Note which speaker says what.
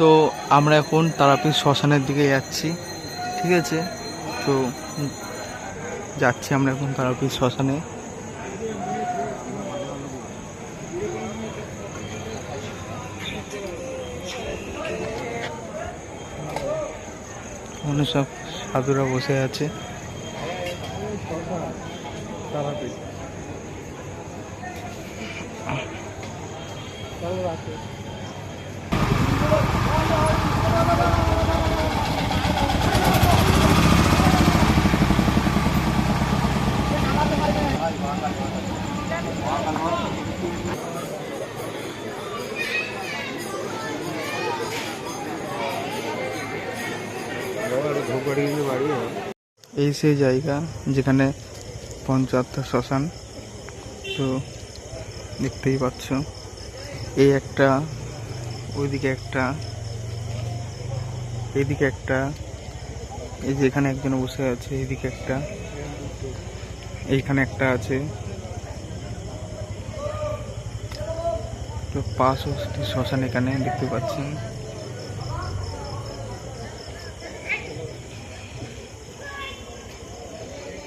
Speaker 1: তো আমরা এখন তারাপীঠ শ্মশানের দিকে যাচ্ছি, ঠিক আছে? তো যাচ্ছি আমরা এখন তারাপীঠ শ্মশানে। ওখানে সব সাধুরা বসে আছে। এই সেই জায়গা যেখানে পঞ্চায়েত শ্মশান, তো দেখতেই পাচ্ছ। এই একটা, ওইদিকে একটা এইদিকে একটা, এই যে এখানে একজন বসে আছে এইদিকে একটা। এইখানে একটা আছে। তো পাশ শ্মশান এখানে দেখতে পাচ্ছেন